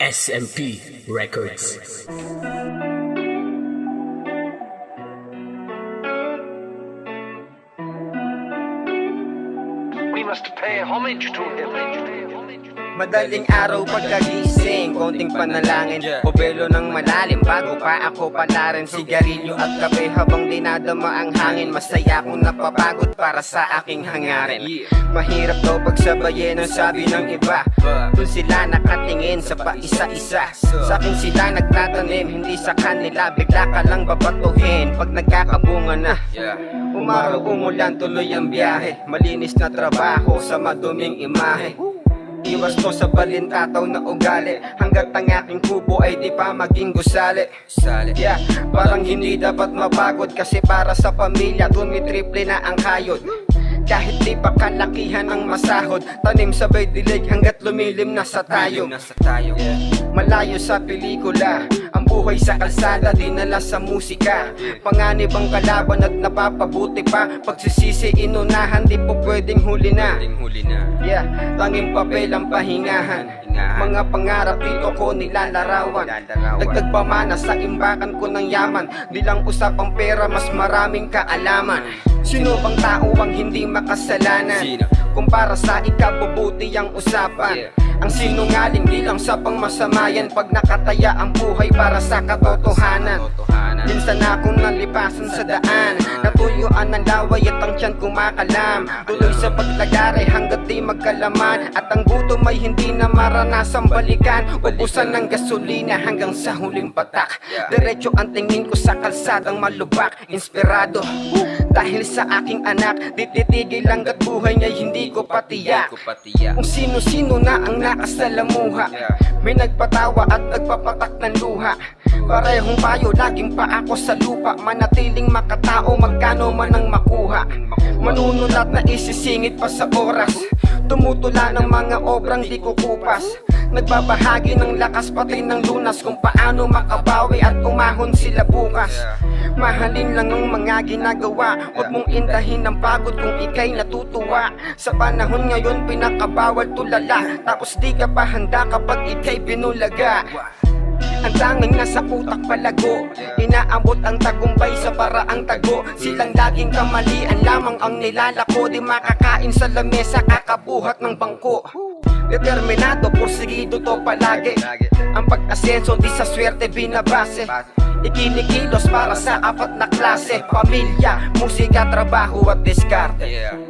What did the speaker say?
SMP Records. We must pay homage to him. Madaling araw pagkagising, konting panalangin. Bobelo ng malalim bago pa ako palarin. Sigarilyo at kape habang dinadama ang hangin. Masaya akong napapagod para sa aking hangarin. Mahirap daw pagsabayin ang sabi ng iba. Doon sila nakatingin sa paisa-isa. Sa akin sila nagtatanim, hindi sa kanila. Bigla ka lang babatuhin pag nagkakabunga na. Umaraw umulan tuloy ang biyahe. Malinis na trabaho sa maduming imahe Iwas to sa balintataw na ugali. Hanggat ang aking kubo ay di pa maging gusali. Yeah, parang hindi dapat mapagod Kasi para sa pamilya tumitriple na ang kayod kahit di pa kalakihan ang masahod Tanim sabay dilig hanggat lumilim na sa tayo. Malayo sa pelikula Ang buhay sa kalsada dinala sa musika. Panganib ang kalaban at napapabuti pa. Pagsisisi inunahan di po pwedeng huli na. Yeah, tanging papel ang pahingahan. Mga pangarap dito ko nilalarawan. Dagdag pamana sa imbakan ko ng yaman. Di lang usapang pera mas maraming kaalaman Sino bang tao ang hindi makasalanan? Kung para sa ikabubuti ang usapan. Ang sinungaling di lang sa pangmasamayan Pag nakataya ang buhay para sa katotohanan. Minsan akong nalipasan sa daan. Natuyuan ng laway at ang tiyan kumakalam. Tuloy sa paglagare hanggat di magkalaman. At ang gutom ay hindi na maranasang balikan. Ubusan ng gasolina hanggang sa huling patak Diretso ang tingin ko sa kalsadang malubak. Inspirado dahil sa aking anak Di titigil hanggat buhay niya hindi ko patiyak. Kung sino-sino na ang nakasalamuha. May nagpatawa at nagpapatak ng luha. Parehong payo, laging pa ako sa lupa. Manatiling makatao, magkano man ang makuha. Manunulat na isisingit pa sa oras Tumutula ng mga obrang di kukupas. Nagbabahagi ng lakas pati ng lunas Kung paano makabawi at umahon sila bukas. Mahalin lang ang mga ginagawa. Huwag mong indahin ang pagod kung ikay natutuwa. Sa panahon ngayon pinakabawal tulala. Tapos di ka pa handa kapag ikay binulaga ang tanging nasa utak palago. Inaabot ang tagumpay sa paraang tago. Silang laging kamalian lamang ang nilalako. Di makakain sa lamesa kakabuhat ng bangko. Determinado, porsigido to palagi. Ang pag-asenso di sa swerte binabase. Ikinikilos para sa apat na klase. Pamilya, musika, trabaho at diskarte